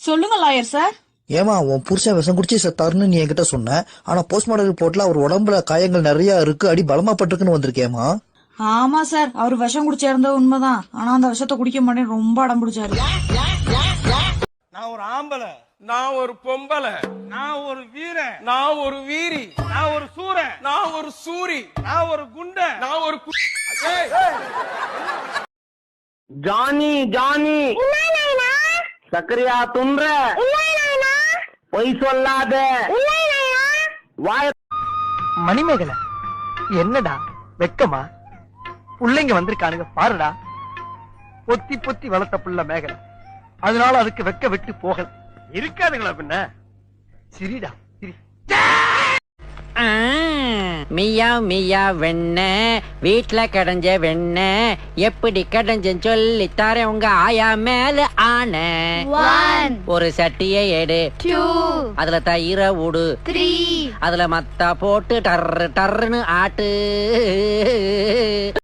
சொல்லுங்க lawyer sir ஏமா உன் புருஷன் விஷம் குடிச்சு செத்தாருன்னு நீ என்கிட்ட சொன்ன. ஆனா போஸ்ட்மார்டம் ரிப்போர்ட்ல அவர் உடம்புல காயங்கள் நிறைய இருக்கு அடி பலமா பட்டிருக்குன்னு வந்திருக்கேமா ஆமா சார் அவர் விஷம் குடிச்சா உண்மைதான். ஆனா அந்த விஷத்தை குடிக்க மாட்டேன்னு ரொம்ப அடம் பிடிச்சாரு. நான் ஒரு ஆம்பளை நான் ஒரு பொம்பளை நான் ஒரு வீரன் நான் ஒரு வீரி நான் ஒரு சூரன் நான் ஒரு சூரி நான் ஒரு குண்ட நான் ஒரு கு- ஏய், ஜானி ஜானி! சக்கரையா துன்ற. பொய் சொல்லாத. வாய மணிமேகலை என்னடா வெக்கமா? புள்ளைங்க வந்திருக்கானுங்க பாருடா. பொத்தி பொத்தி வளர்த்த புள்ள மேகலை. அதனால அதுக்கு வெக்க விட்டு போகல. இருக்காதுங்களா பின்ன? சிரிடா சிரி. மியா மியா வெண்ண வீட்ல கடைஞ்ச வெண்ண. எப்படி கடைஞ்சேன்னு சொல்லி தரேன் உங்க ஆயா மேல ஆன ஒரு சட்டியை எடு. அதுல தயிர ஊடு அதுல மத்தா போட்டு டர்ரு டர்ருன்னு ஆட்டு.